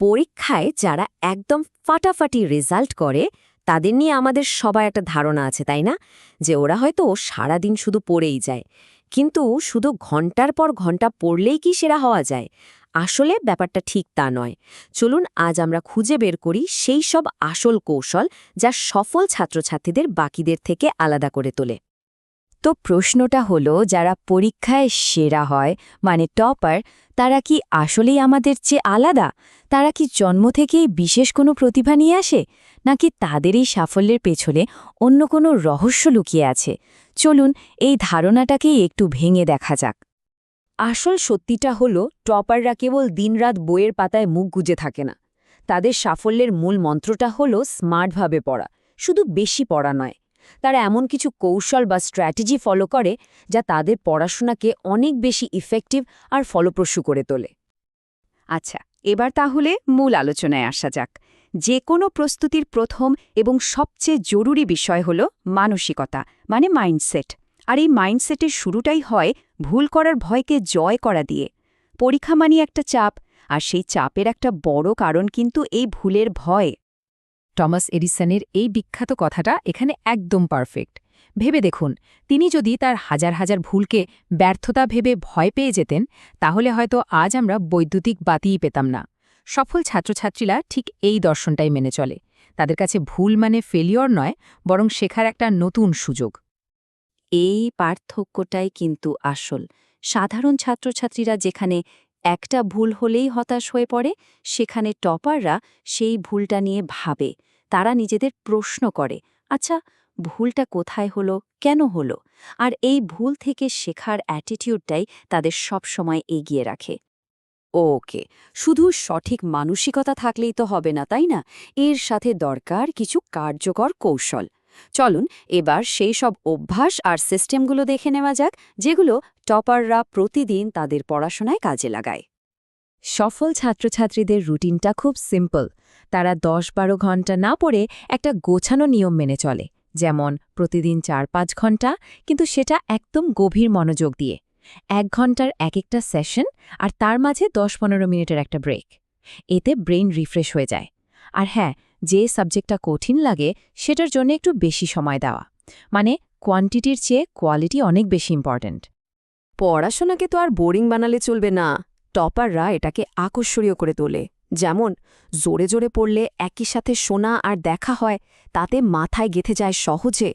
পরীক্ষায় যারা একদম ফাটাফাটি রেজাল্ট করে, তাদের নিয়ে আমাদের সবার একটা ধারণা আছে, তাই না? যে ওরা হয়তো সারাদিন শুধু পড়েই যায়। কিন্তু শুধু ঘণ্টার পর ঘণ্টা পড়লেই কি সেরা হওয়া যায়? আসলে ব্যাপারটা ঠিক তা নয়। চলুন আজ আমরা খুঁজে বের করি সেই সব আসল কৌশল যা সফল ছাত্রছাত্রীদের বাকিদের থেকে আলাদা করে তোলে। তো প্রশ্নটা হলো, যারা পরীক্ষায় সেরা হয় মানে টপার, তারা কি আসলেই আমাদের চেয়ে আলাদা? তারা কি জন্ম থেকেই বিশেষ কোনো প্রতিভা নিয়ে আসে? নাকি তাদের এই সাফল্যের পেছনে অন্য কোনো রহস্য লুকিয়ে আছে? চলুন এই ধারণাটাকেই একটু ভেঙে দেখা যাক। আসল সত্যিটা হলো, টপাররা কেবল দিনরাত বইয়ের পাতায় মুখ গুজে থাকে না। তাদের সাফল্যের মূল মন্ত্রটা হলো, স্মার্টভাবে পড়া। শুধু বেশি পড়া নয়। তারা এমন কিছু কৌশল বা স্ট্র্যাটেজি ফলো করে যা তাদের পড়াশোনাকে অনেক বেশি ইফেক্টিভ আর ফলপ্রসূ করে তোলে। আচ্ছা এবার তাহলে মূল আলোচনায় আসা যাক। যে কোনো প্রস্তুতির প্রথম এবং সবচেয়ে জরুরি বিষয় হল মানসিকতা মানে মাইন্ডসেট আর এই মাইন্ডসেটের শুরুটাই হয় ভুল করার ভয়কে জয় করা দিয়ে। পরীক্ষা মানি একটা চাপ, আর সেই চাপের একটা বড় কারণ কিন্তু এই ভুলের ভয়। টমাস এডিসনের এই বিখ্যাত কথাটা এখানে একদম পারফেক্ট। ভেবে দেখুন, তিনি যদি তার হাজার হাজার ভুলকে ব্যর্থতা ভেবে ভয় পেয়ে যেতেন, তাহলে হয়তো আজ আমরা বৈদ্যুতিক বাতিই পেতাম না। সফল ছাত্রছাত্রীরা ঠিক এই দর্শনটাই মেনে চলে। তাদের কাছে ভুল মানে ফেলিওর নয়, বরং শেখার একটা নতুন সুযোগ। এই পার্থক্যটাই কিন্তু আসল। সাধারণ ছাত্রছাত্রীরা যেখানে একটা ভুল হলেই হতাশ হয়ে পড়ে, সেখানে টপাররা সেই ভুলটা নিয়ে ভাবে। তারা নিজেদের প্রশ্ন করে আচ্ছা ভুলটা কোথায় হলো? কেন হলো? আর এই ভুল থেকে শেখার অ্যাটিটিউডটাই তাদের সব সময় এগিয়ে রাখে। ওকে, শুধু সঠিক মানসিকতা থাকলেই তো হবে না, তাই না? এর সাথে দরকার কিছু কার্যকর কৌশল। চলুন এবার সেই সব অভ্যাস আর সিস্টেমগুলো দেখে নেওয়া যাক, যেগুলো টপাররা প্রতিদিন তাদের পড়াশোনায় কাজে লাগায়। সফল ছাত্রছাত্রীদের রুটিনটা খুব সিম্পল। তারা দশ বারো ঘণ্টা না পড়ে একটা গোছানো নিয়ম মেনে চলে, যেমন প্রতিদিন চার পাঁচ ঘণ্টা, কিন্তু সেটা একদম গভীর মনোযোগ দিয়ে। এক ঘণ্টার এক একটা সেশন আর তার মাঝে দশ পনেরো মিনিটের একটা ব্রেক। এতে ব্রেন রিফ্রেশ হয়ে যায়। আর হ্যাঁ যে সাবজেক্টটা কঠিন লাগে, সেটার জন্য একটু বেশি সময় দেওয়া। মানে কোয়ান্টিটির চেয়ে কোয়ালিটি অনেক বেশি ইম্পর্ট্যান্ট পড়াশোনাকে তো আর বোরিং বানালে চলবে না। টপাররা এটাকে আকর্ষণীয় করে তোলে। যেমন, জোরে জোরে পড়লে একই সাথে শোনা আর দেখা হয়, তাতে মাথায় গেথে যায় সহজে।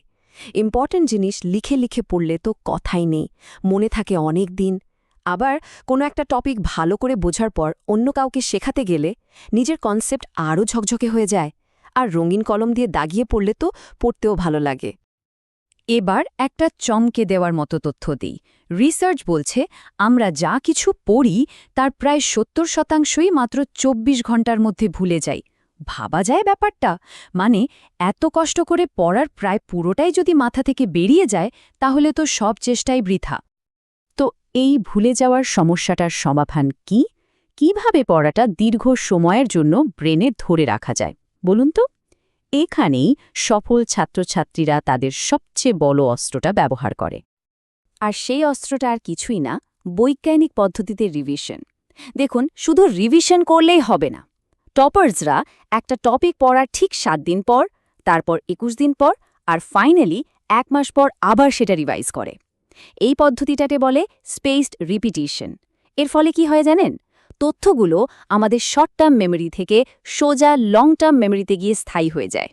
ইম্পর্ট্যান্ট জিনিস লিখে লিখে পড়লে তো কথাই নেই। মনে থাকে অনেক দিন আবার কোনো একটা টপিক ভালো করে বোঝার পর অন্য কাউকে শেখাতে গেলে নিজের কনসেপ্ট আরও ঝকঝকে হয়ে যায় আর রঙিন কলম দিয়ে দাগিয়ে পড়লে তো পড়তেও ভালো লাগে। এবার একটা চমকে দেওয়ার মতো তথ্য দিই। রিসার্চ বলছে, আমরা যা কিছু পড়ি তার প্রায় সত্তর শতাংশই মাত্র ২৪ ঘণ্টার মধ্যে ভুলে যাই। ভাবা যায় ব্যাপারটা? মানে এত কষ্ট করে পড়ার প্রায় পুরোটাই যদি মাথা থেকে বেরিয়ে যায়, তাহলে তো সব চেষ্টাই বৃথা। এই ভুলে যাওয়ার সমস্যাটার সমাধান কি? কীভাবে পড়াটা দীর্ঘ সময়ের জন্য ব্রেনে ধরে রাখা যায়? বলুন তো। এখানেই সফল ছাত্রছাত্রীরা তাদের সবচেয়ে বড় অস্ত্রটা ব্যবহার করে। আর সেই অস্ত্রটা আর কিছুই না, বৈজ্ঞানিক পদ্ধতিতে রিভিশন দেখুন, শুধু রিভিশন করলেই হবে না। টপার্সরা একটা টপিক পড়ার ঠিক সাত দিন পর, তারপর একুশ দিন পর, আর ফাইনালি এক মাস পর আবার সেটা রিভাইজ করে। এই পদ্ধতিটাকে বলে স্পেসড রিপিটিশন এর ফলে কি হয় জানেন? তথ্যগুলো আমাদের শর্ট টার্ম মেমোরি থেকে সোজা লং টার্ম মেমোরিতে গিয়ে স্থায়ী হয়ে যায়।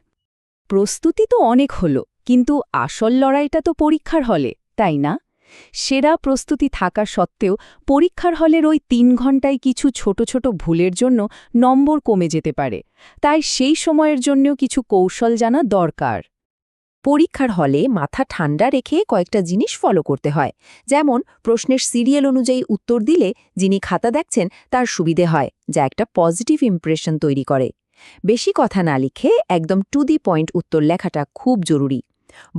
প্রস্তুতি তো অনেক হলো, কিন্তু আসল লড়াইটা তো পরীক্ষার হলে, তাই না? সেরা প্রস্তুতি থাকা সত্ত্বেও পরীক্ষার হলের ওই তিন ঘন্টায় কিছু ছোট ছোট ভুলের জন্য নম্বর কমে যেতে পারে। তাই সেই সময়ের জন্যও কিছু কৌশল জানা দরকার। পরীক্ষার হলে মাথা ঠান্ডা রেখে কয়েকটা জিনিস ফলো করতে হয়। যেমন, প্রশ্নের সিরিয়াল অনুযায়ী উত্তর দিলে যিনি খাতা দেখছেন তার সুবিধে হয়, যা একটা পজিটিভ ইমপ্রেশন তৈরি করে। বেশি কথা না লিখে একদম টু দি পয়েন্ট উত্তর লেখাটা খুব জরুরি।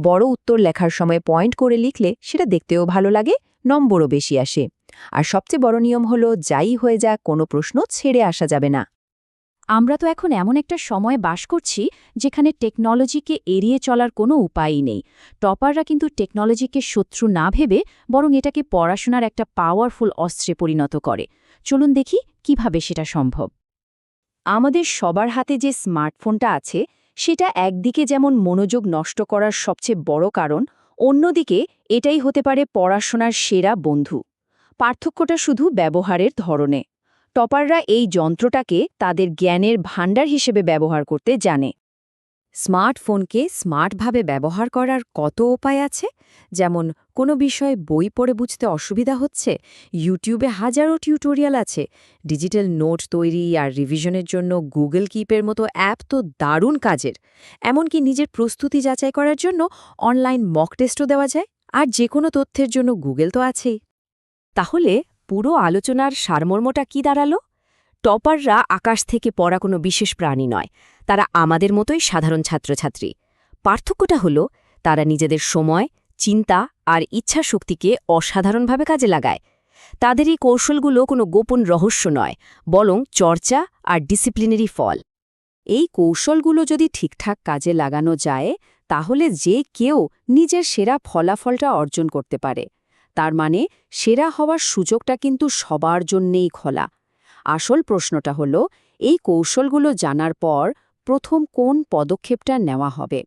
বড় উত্তর লেখার সময় পয়েন্ট করে লিখলে সেটা দেখতেও ভালো লাগে, নম্বরও বেশি আসে। আর সবচেয়ে বড় নিয়ম হলো, যাই হয়ে যা কোনো প্রশ্ন ছেড়ে আসা যাবে না। আমরা তো এখন এমন একটা সময় বাস করছি যেখানে টেকনোলজিকে এড়িয়ে চলার কোনো উপায়ই নেই। টপাররা কিন্তু টেকনোলজিকে শত্রু না ভেবে বরং এটাকে পড়াশোনার একটা পাওয়ারফুল অস্ত্রে পরিণত করে। চলুন দেখি কীভাবে সেটা সম্ভব। আমাদের সবার হাতে যে স্মার্টফোনটা আছে, সেটা একদিকে যেমন মনোযোগ নষ্ট করার সবচেয়ে বড় কারণ, অন্যদিকে এটাই হতে পারে পড়াশোনার সেরা বন্ধু। পার্থক্যটা শুধু ব্যবহারের ধরনে। টপাররা এই যন্ত্রটাকে তাদের জ্ঞানের ভাণ্ডার হিসেবে ব্যবহার করতে জানে। স্মার্টফোনকে স্মার্টভাবে ব্যবহার করার কত উপায় আছে? যেমন, কোনো বিষয়ে বই পড়ে বুঝতে অসুবিধা হচ্ছে? ইউটিউবে হাজারো টিউটোরিয়াল আছে। ডিজিটাল নোট তৈরি আর রিভিশনের জন্য গুগল কিপের মতো অ্যাপ তো দারুণ কাজের। এমনকি নিজের প্রস্তুতি যাচাই করার জন্য অনলাইন মক টেস্টও দেওয়া যায়। আর যে কোনো তথ্যের জন্য গুগল তো আছেই। তাহলে পুরো আলোচনার সারমর্মটা কি দাঁড়াল? টপাররা আকাশ থেকে পড়া কোনো বিশেষ প্রাণী নয়, তারা আমাদের মতোই সাধারণ ছাত্রছাত্রী। পার্থক্যটা হলো, তারা নিজেদের সময়, চিন্তা আর ইচ্ছা শক্তিকে অসাধারণভাবে কাজে লাগায়। তাদের এই কৌশলগুলো কোনো গোপন রহস্য নয়, বরং চর্চা আর ডিসিপ্লিনেরই ফল। এই কৌশলগুলো যদি ঠিকঠাক কাজে লাগানো যায়, তাহলে যে কেউ নিজের সেরা ফলাফলটা অর্জন করতে পারে। তার মানে সেরা হওয়ার সুযোগটা কিন্তু সবার জন্যেই খোলা। আসল প্রশ্নটা হলো, এই কৌশলগুলো জানার পর প্রথম কোন পদক্ষেপটা নেওয়া হবে?